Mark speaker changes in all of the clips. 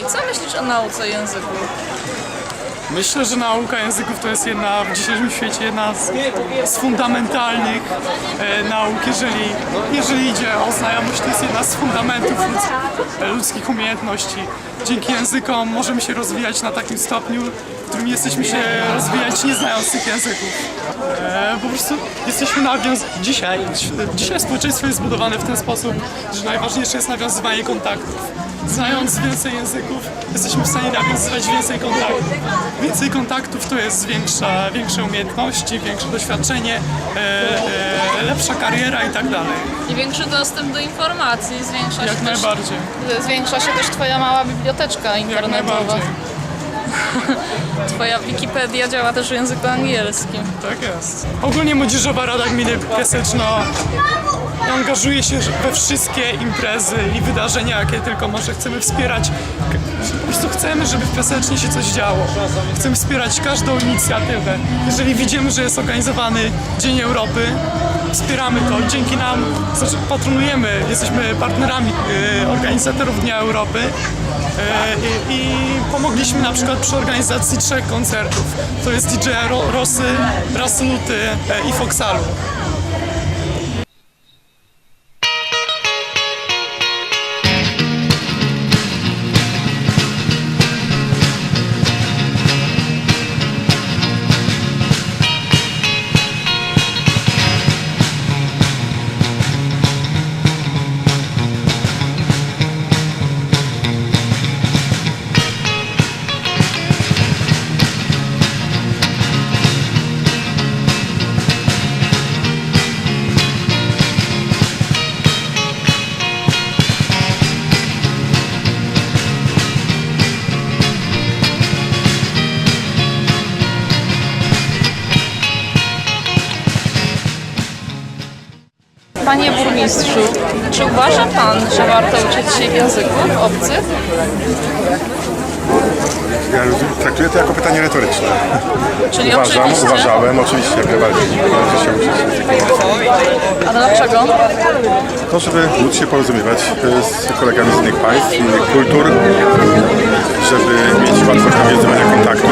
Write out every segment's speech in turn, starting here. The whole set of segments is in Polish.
Speaker 1: Słuchaj, co myślisz o nauce języków?
Speaker 2: Myślę, że nauka języków to jest jedna w dzisiejszym świecie jedna z, z fundamentalnych e, nauk. Jeżeli, jeżeli idzie o znajomość, to jest jedna z fundamentów ludz, e, ludzkich umiejętności. Dzięki językom możemy się rozwijać na takim stopniu, w którym jesteśmy się rozwijać nie znając tych języków. E, po prostu jesteśmy nawiąz... Dzisiaj, dzisiaj społeczeństwo jest zbudowane w ten sposób, że najważniejsze jest nawiązywanie kontaktów. Znając więcej języków, jesteśmy w stanie nawiązywać więcej kontaktów. Więcej kontaktów to jest większa, większe umiejętności, większe doświadczenie, e, e, lepsza kariera i tak dalej.
Speaker 1: I większy dostęp do informacji, zwiększa się
Speaker 2: Jak
Speaker 1: też,
Speaker 2: najbardziej.
Speaker 1: zwiększa się też twoja mała biblioteczka
Speaker 2: Jak
Speaker 1: internetowa.
Speaker 2: najbardziej.
Speaker 1: Twoja Wikipedia działa też w języku angielskim.
Speaker 2: Tak jest. Ogólnie Młodzieżowa Rada Gminy Piaseczno angażuje się we wszystkie imprezy i wydarzenia, jakie tylko może. Chcemy wspierać, po prostu chcemy, żeby w Piasecznie się coś działo. Chcemy wspierać każdą inicjatywę. Jeżeli widzimy, że jest organizowany Dzień Europy, wspieramy to. Dzięki nam patronujemy, jesteśmy partnerami y, organizatorów Dnia Europy. E, I, pomogliśmy na przykład przy organizacji trzech koncertów. To jest DJ Ro, Rosy, Rasuluty e, i Foxalu.
Speaker 1: Burmistrzu, czy uważa pan, że warto uczyć się języków obcych?
Speaker 3: Ja traktuję to jako pytanie retoryczne.
Speaker 1: Czyli
Speaker 3: Uważam,
Speaker 1: oczywiście.
Speaker 3: uważałem, oczywiście, jak najbardziej. Należy się uczyć języka
Speaker 1: dlaczego?
Speaker 3: To, żeby móc się porozumiewać e, z kolegami z innych państw, innych kultur, żeby mieć łatwość nawiązywania kontaktów.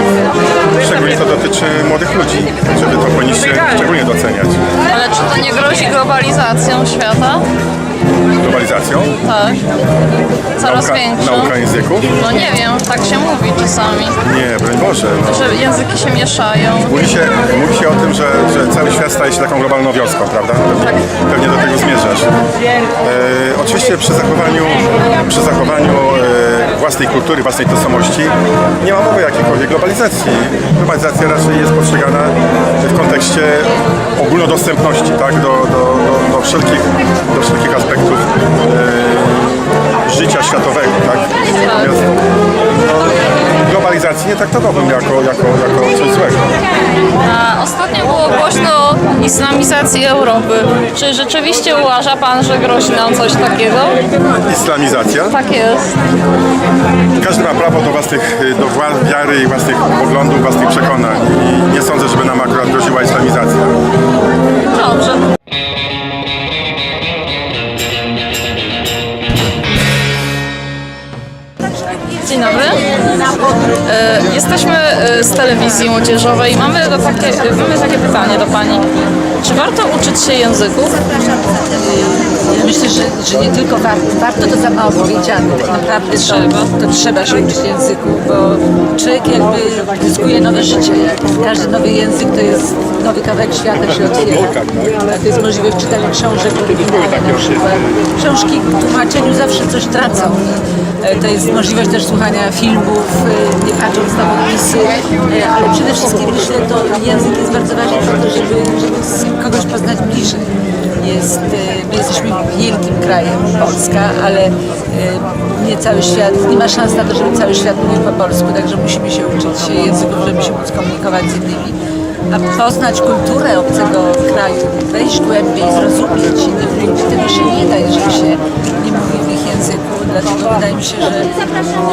Speaker 3: Szczególnie to dotyczy młodych ludzi, żeby to powinniście szczególnie doceniać.
Speaker 1: Ale czy to nie grozi globalizacją świata?
Speaker 3: Globalizacją,
Speaker 1: Tak. Coraz
Speaker 3: nauka,
Speaker 1: większą.
Speaker 3: nauka języków.
Speaker 1: No nie wiem, tak się mówi czasami,
Speaker 3: Nie, broń Boże. No.
Speaker 1: że języki się mieszają.
Speaker 3: Mówi się, mówi się o tym, że, że cały świat staje się taką globalną wioską, prawda? Pewnie, pewnie do tego zmierzasz. E, oczywiście przy zachowaniu, przy zachowaniu e, własnej kultury, własnej tożsamości nie ma mowy o jakiejkolwiek globalizacji. Globalizacja raczej jest postrzegana w kontekście ogólnodostępności, tak? Do, do, do, do, wszelkich, do wszelkich aspektów e, życia światowego, tak? Natomiast no, globalizacji nie traktowałbym jako, jako, jako coś złego.
Speaker 1: A ostatnio było głośno o islamizacji Europy. Czy rzeczywiście uważa pan, że grozi nam coś takiego?
Speaker 3: Islamizacja.
Speaker 1: Tak jest.
Speaker 3: Każdy ma prawo do własnych, do wła- wiary i własnych poglądów, własnych przekonań. I nie sądzę, żeby nam akurat groziła islamizacja.
Speaker 1: Dobrze. Jesteśmy e, z telewizji młodzieżowej i mamy, takie, mamy takie pytanie do Pani. Czy warto uczyć się języków?
Speaker 4: Myślę, że, że nie tylko warto, warto to za mało powiedziane. Tak naprawdę
Speaker 1: Trzeba.
Speaker 4: To, to trzeba się uczyć języku, bo człowiek jakby zyskuje nowe życie. Każdy nowy język to jest nowy kawałek świata się otwiera. Tak, to jest możliwość czytania książek oryginalnych na przykład. Książki w tłumaczeniu zawsze coś tracą. E, To jest możliwość też słuchania filmów, e, nie patrząc na podpisy, e, ale przede wszystkim myślę, to język jest bardzo ważny po to, żeby, żeby kogoś poznać bliżej jest, e, my jesteśmy wielkim krajem, Polska, ale e, nie cały świat, nie ma szans na to, żeby cały świat mówił po polsku, także musimy się uczyć języków, żeby się móc komunikować z innymi. a poznać kulturę obcego kraju, wejść głębiej, zrozumieć ludzi, tego się nie da, jeżeli się nie mówi w ich języku. Dlatego wydaje mi się, że,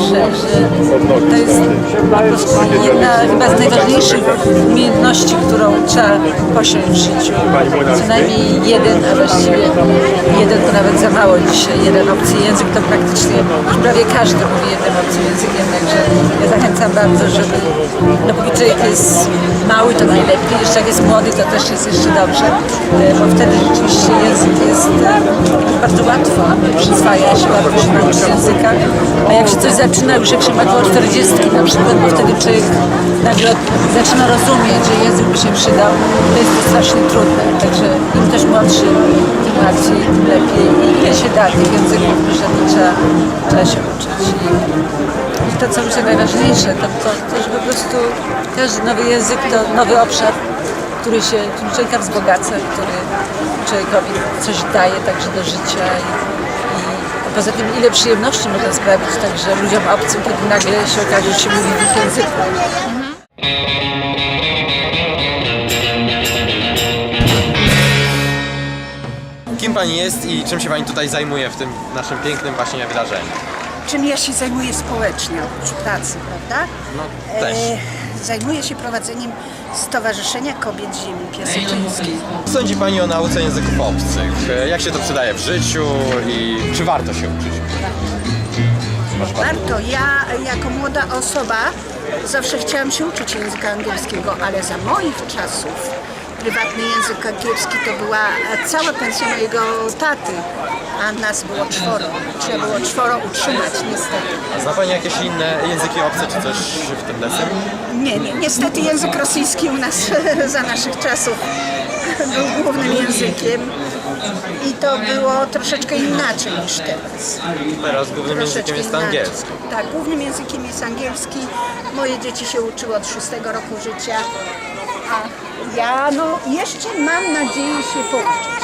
Speaker 4: że, że to jest po prostu jedna chyba z najważniejszych umiejętności, którą trzeba posiąść w życiu. Co najmniej jeden, a właściwie jeden to nawet za mało dzisiaj. Jeden obcy język to praktycznie już prawie każdy mówi jednym obcym językiem, także ja zachęcam bardzo, żeby no póki człowiek jest mały to najlepiej, jeszcze jak jest młody to też jest jeszcze dobrze, e, bo wtedy rzeczywiście język jest e, bardzo łatwo przyswaja się, łatwo się języka, a jak się coś zaczyna już jak się ma około 40 na przykład, bo wtedy człowiek nagle zaczyna rozumieć, że język by się przydał, to jest to strasznie trudne, także im też młodszy, tym łatwiej, tym lepiej. I ile się da tych języków, że to trzeba, trzeba się uczyć. I to, co myślę najważniejsze, to, to, to, że po prostu każdy nowy język to nowy obszar, który się, który człowieka wzbogaca, który człowiekowi coś daje także do życia i, i poza tym ile przyjemności można sprawić także ludziom obcym, kiedy nagle się okaże, że się mówi w ich języku.
Speaker 5: Kim pani jest i czym się pani tutaj zajmuje w tym naszym pięknym właśnie wydarzeniu?
Speaker 6: Czym ja się zajmuję społecznie, oprócz pracy, prawda?
Speaker 5: No, też.
Speaker 6: E, zajmuję się prowadzeniem Stowarzyszenia Kobiet Ziemi Piaseczyńskiej.
Speaker 5: Co sądzi pani o nauce języków obcych? E, Jak się to przydaje w życiu i czy warto się uczyć?
Speaker 6: Warto, ja jako młoda osoba zawsze chciałam się uczyć języka angielskiego, ale za moich czasów prywatny język angielski to była cała pensja mojego taty, a nas było czworo. Trzeba było czworo utrzymać niestety.
Speaker 5: A zna pani jakieś inne języki obce czy coś w tym desem?
Speaker 6: Nie, nie, niestety język rosyjski u nas za naszych czasów był głównym językiem i to było troszeczkę inaczej niż teraz.
Speaker 5: Teraz głównym językiem jest
Speaker 6: inaczej.
Speaker 5: angielski.
Speaker 6: Tak, głównym językiem jest angielski. Moje dzieci się uczyły od szóstego roku życia, a ja no jeszcze mam nadzieję się pouczyć.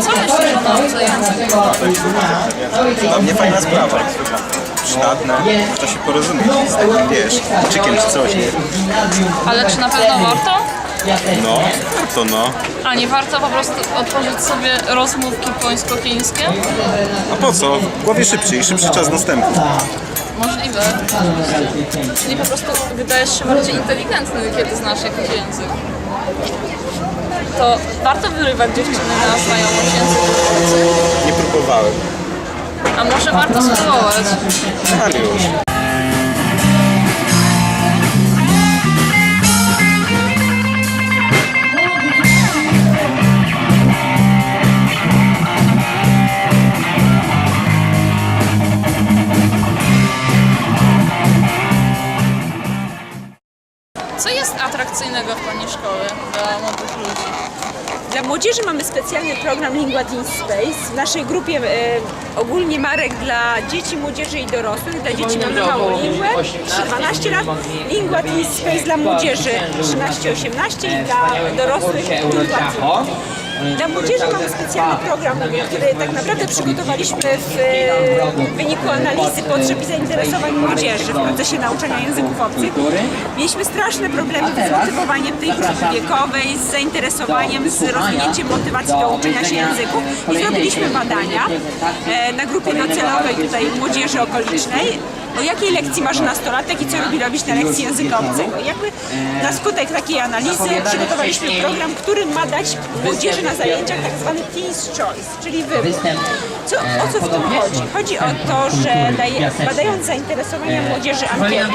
Speaker 1: Co myślisz o nauce języka?
Speaker 7: Dla mnie fajna sprawa. Przydatne, można się porozumieć z takim, wiesz, czykiem czy coś.
Speaker 1: Ale czy na pewno warto?
Speaker 7: No, to no.
Speaker 1: A nie warto po prostu otworzyć sobie rozmówki pońsko-chińskie?
Speaker 7: A po co? W głowie szybciej, szybszy czas dostępu.
Speaker 1: Możliwe. Czyli po prostu wydajesz się bardziej inteligentny, kiedy znasz jakiś język. To warto wyrywać dziewczyny na znajomość języków obcych?
Speaker 7: Nie próbowałem.
Speaker 1: A może warto spróbować?
Speaker 7: Mariusz.
Speaker 1: Co jest atrakcyjnego w Pani szkole dla młodych ludzi?
Speaker 8: Młodzieży mamy specjalny program Lingua Teen Space. W naszej grupie e, ogólnie marek dla dzieci, młodzieży i dorosłych. Dla dzieci mamy małą lingwę, 3-12 lat. Lingua Teen Space dla młodzieży 13-18 i dla dorosłych Lingua Teen. Dla młodzieży mamy specjalny program, który tak naprawdę przygotowaliśmy w e, wyniku analizy potrzeb i zainteresowań młodzieży w procesie nauczania języków obcych. Mieliśmy straszne problemy z motywowaniem tej grupy wiekowej, z zainteresowaniem, z rozwinięciem motywacji do uczenia się języków i zrobiliśmy badania e, na grupie docelowej tutaj młodzieży okolicznej. O jakiej lekcji marzy nastolatek i co lubi robić na lekcji języka obcego. Jakby na skutek takiej analizy przygotowaliśmy program, który ma dać młodzieży na zajęciach tak zwany Teens Choice, czyli wybór. Co, o co w tym chodzi? Chodzi o to, że daje, badając zainteresowania młodzieży ankietą,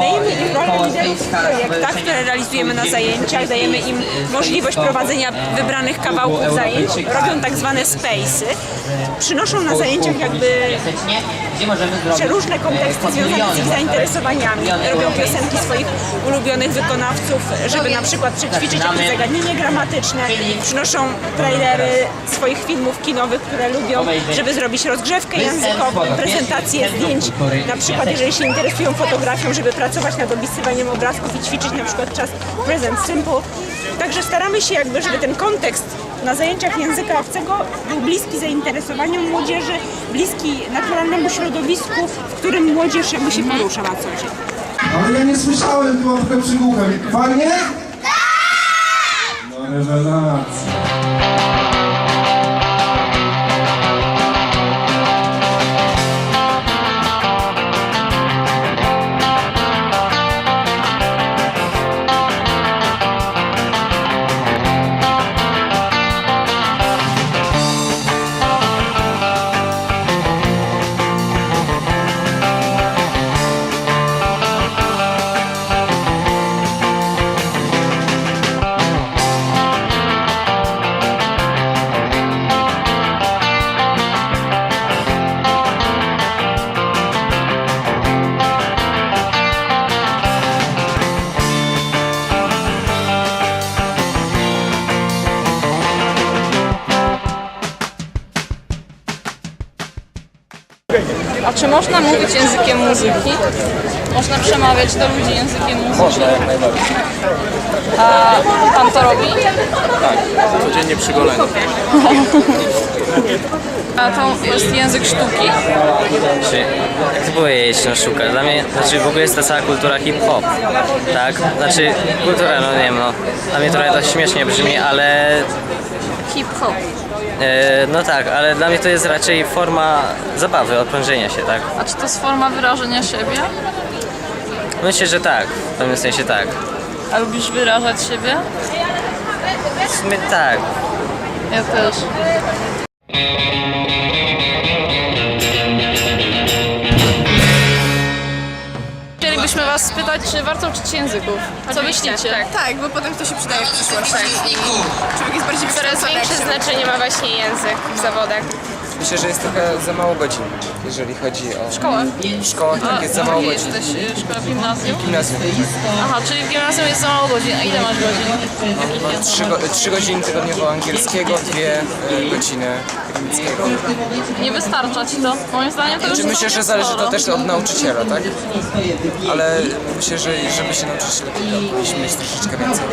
Speaker 8: dajemy im rolę liderów w projektach, które realizujemy na zajęciach, dajemy im możliwość prowadzenia wybranych kawałków zajęć, robią tak zwane space'y, przynoszą na zajęciach jakby przeróżne konteksty związane z ich zainteresowaniami. Robią piosenki swoich ulubionych wykonawców, żeby na przykład przećwiczyć jakieś zagadnienie gramatyczne. Przynoszą trailery swoich filmów kinowych, które lubią, żeby zrobić rozgrzewkę językową, prezentację zdjęć. Na przykład, jeżeli się interesują fotografią, żeby pracować nad opisywaniem obrazków i ćwiczyć na przykład czas present simple. Także staramy się jakby, żeby ten kontekst na zajęciach języka obcego był bliski zainteresowaniom młodzieży, bliski naturalnemu środowisku, w którym młodzież jakby się porusza na co dzień.
Speaker 9: Ale ja nie słyszałem, byłam trochę przygłuchem. Fajnie? No rewelacja.
Speaker 1: Czy można mówić językiem muzyki? Można przemawiać do ludzi językiem muzyki? Można, jak najbardziej. A pan to robi?
Speaker 7: Codziennie przy goleniu.
Speaker 1: A to jest język sztuki?
Speaker 10: Czy jak to powiedzieć, no szuka? Dla mnie, znaczy w ogóle jest ta cała kultura hip-hop, tak? Znaczy kultura, no nie wiem, no dla mnie trochę to śmiesznie brzmi, ale
Speaker 1: Hip-hop.
Speaker 10: E, no tak, ale dla mnie to jest raczej forma zabawy, odprężenia się, tak?
Speaker 1: A czy to jest forma wyrażenia siebie?
Speaker 10: Myślę, że tak, w pewnym sensie tak.
Speaker 1: A lubisz wyrażać siebie?
Speaker 10: W sumie tak.
Speaker 1: Ja też. Was spytać, czy warto uczyć języków? Co myślicie?
Speaker 11: Tak, tak, bo potem to się przydaje w przyszłości. Człowiek jest bardziej Coraz większe znaczenie ma właśnie język w zawodach.
Speaker 12: Myślę, że jest trochę za mało godzin, jeżeli chodzi o...
Speaker 1: Szkołę?
Speaker 12: W szkołach tak jest za mało godzin.
Speaker 1: jesteś? y, Szkoła gimnazjum?
Speaker 12: Gimnazjum.
Speaker 1: Aha, czyli w gimnazjum jest za mało godzin. A ile masz godzin? Jakich
Speaker 12: trzy, go, trzy godziny tygodniowo angielskiego, dwie y, godziny niemieckiego.
Speaker 1: Nie wystarcza Ci to? Moim zdaniem to już
Speaker 12: Znaczy, myślę,
Speaker 1: całkiem
Speaker 12: że zależy
Speaker 1: sporo.
Speaker 12: to też od nauczyciela, tak? Ale myślę, że żeby się nauczyć lepiej, to powinniśmy mieć troszeczkę więcej.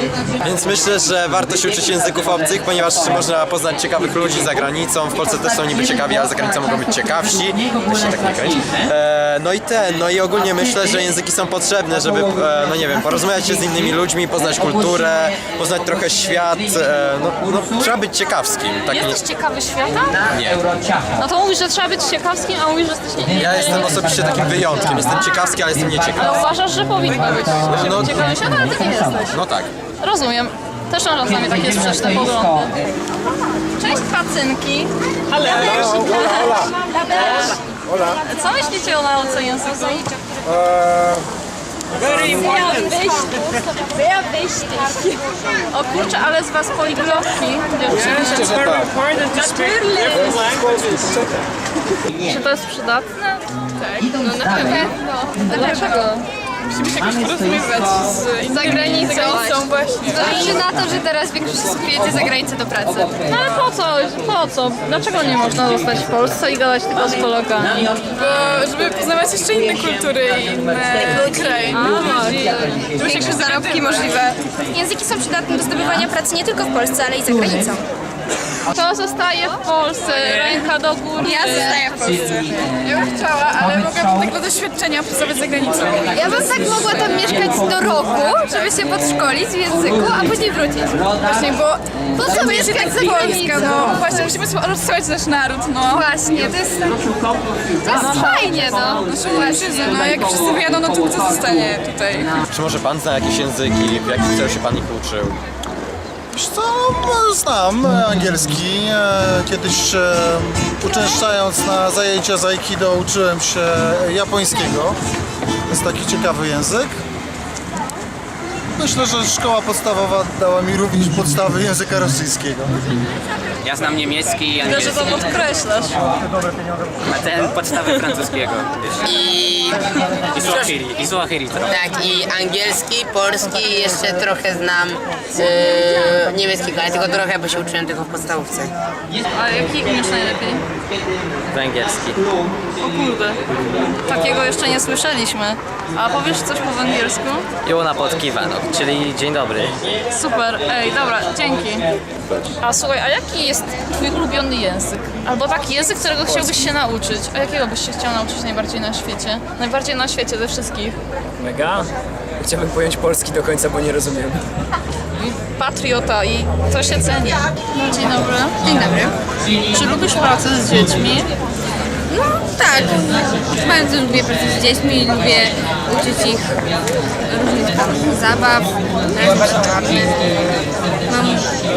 Speaker 5: Więc myślę, że warto się uczyć języków obcych, ponieważ można poznać ciekawych ludzi za granicą. W Polsce też są niby ciekawi, a za granicą mogą być ciekawsi. Też się tak nie kręć. E, no i ten, no i ogólnie myślę, że języki są potrzebne, żeby, e, no nie wiem, porozmawiać się z innymi ludźmi, poznać kulturę, poznać trochę świat. E, no, no, trzeba być ciekawskim. Tak nie,
Speaker 1: Jesteś ciekawy świata?
Speaker 5: Nie.
Speaker 1: No to mówisz, że trzeba być ciekawskim, a mówisz, że jesteś nie...
Speaker 5: Ja jestem osobiście takim wyjątkiem. Jestem ciekawski, ale jestem nieciekawy.
Speaker 1: Ale uważasz, że powinno być
Speaker 5: No-
Speaker 1: ciekawy świata, ale ty nie jesteś.
Speaker 5: No tak.
Speaker 1: Rozumiem. Też mam czasami takie sprzeczne poglądy. Cześć pacynki. Ale Co myślicie o nauce języka? O kurczę, ale z was poliglotki. Dziewczyny. Czy to jest przydatne?
Speaker 11: No na pewno.
Speaker 1: Dlaczego?
Speaker 11: Musimy się jakoś porozumiewać z za granicą. właśnie. Zależy na to, że teraz większość osób jedzie za granicę do pracy.
Speaker 1: No ale po co? Po co? Dlaczego nie można zostać w Polsce i gadać tylko z Polakami?
Speaker 11: Bo żeby poznawać jeszcze inne kultury i inne kraje. Większe zarobki możliwe.
Speaker 13: Języki są przydatne do zdobywania pracy nie tylko w Polsce, ale i za granicą.
Speaker 1: Kto zostaje w Polsce? Ręka do góry.
Speaker 13: Ja zostaję w Polsce.
Speaker 11: Ja bym chciała, ale mogłabym tego doświadczenia pracować za granicą.
Speaker 13: Ja bym tak mogła tam mieszkać do roku, żeby się podszkolić w języku, a później wrócić.
Speaker 11: Właśnie, bo
Speaker 13: Po co mieszkać za granicą?
Speaker 11: no właśnie musimy rozstrzać nasz naród, no.
Speaker 13: Właśnie, to jest, to jest fajnie, no.
Speaker 11: Ojczyznę, no jak wszyscy wyjadą, no to kto zostanie tutaj?
Speaker 5: Czy może pan zna jakieś języki? W jakim celu się pan ich uczył?
Speaker 9: Wiesz co, no, znam angielski. Kiedyś e, uczęszczając na zajęcia z Aikido uczyłem się japońskiego. Jest taki ciekawy język. Myślę, że szkoła podstawowa dała mi również podstawy języka rosyjskiego.
Speaker 10: Ja znam niemiecki i
Speaker 1: Widzę, że to podkreślasz.
Speaker 10: a ten podstawy francuskiego.
Speaker 14: I,
Speaker 10: I Swahili, i Swahili trochę.
Speaker 14: tak, i angielski, polski i jeszcze trochę znam yy, niemieckiego, ale tylko trochę, bo się uczyłem tylko w podstawówce.
Speaker 1: A jaki umiesz najlepiej?
Speaker 10: Węgierski.
Speaker 1: O kurde, takiego jeszcze nie słyszeliśmy. A powiesz coś po węgiersku?
Speaker 10: Jona Podkiwanok, czyli dzień dobry.
Speaker 1: Super, ej, dobra, dzięki. A słuchaj, a jaki jest twój ulubiony język? Albo taki język, którego chciałbyś się nauczyć? A jakiego byś się chciał nauczyć najbardziej na świecie? Najbardziej na świecie ze wszystkich.
Speaker 12: Mega? Chciałbym pojąć polski do końca, bo nie rozumiem.
Speaker 1: Patriota i to się ceni. No, dzień dobry.
Speaker 13: Dzień dobry.
Speaker 1: Czy lubisz pracę z dziećmi?
Speaker 13: No tak, bardzo lubię pracować z dziećmi, lubię uczyć ich różnych tam zabaw, razem Mam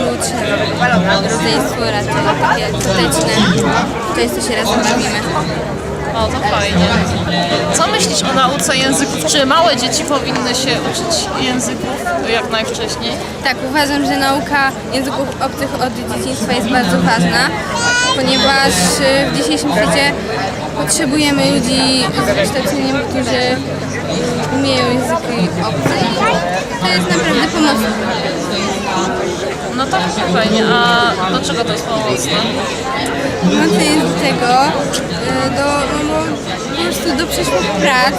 Speaker 13: młodsze rodzeństwo raczej takie tuteczne, często się razem bawimy.
Speaker 1: O, to fajnie. Co myślisz o nauce języków? Czy małe dzieci powinny się uczyć języków jak najwcześniej?
Speaker 13: Tak, uważam, że nauka języków obcych od dzieciństwa jest bardzo ważna, ponieważ y, w dzisiejszym świecie potrzebujemy ludzi z wykształceniem, którzy umieją języki obce i to jest naprawdę pomocne.
Speaker 1: No tak, fajnie. A do czego to jest pomocne?
Speaker 13: Pomocne jest do tego, y, do, no, bo po prostu do przyszłych prac,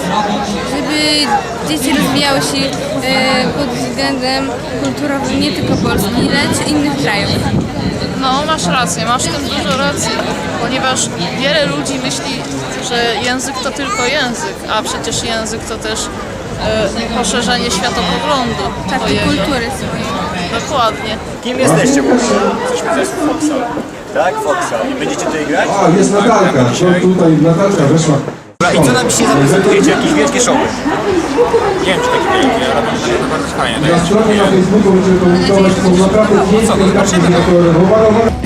Speaker 13: żeby dzieci rozwijały się y, pod względem kulturowym nie tylko Polski, lecz innych krajów.
Speaker 1: No, masz rację, masz w tym dużo racji, ponieważ wiele ludzi myśli, że język to tylko język, a przecież język to też e, poszerzenie światopoglądu.
Speaker 13: Tak, kultury swojej.
Speaker 1: Dokładnie.
Speaker 7: Kim jesteście? Jesteśmy zespół Foxal. Tak, Foxal. I będziecie tutaj grać?
Speaker 15: A, jest Natalka. To tutaj Natalka weszła.
Speaker 7: I co nam dzisiaj zaprezentujecie? Jakieś wielkie showy? Nie wiem, czy takie wielkie, ale to bardzo fajnie.
Speaker 15: Na stronie na Facebooku będziemy komunikować tą naprawdę piękną kartę miniaturowe.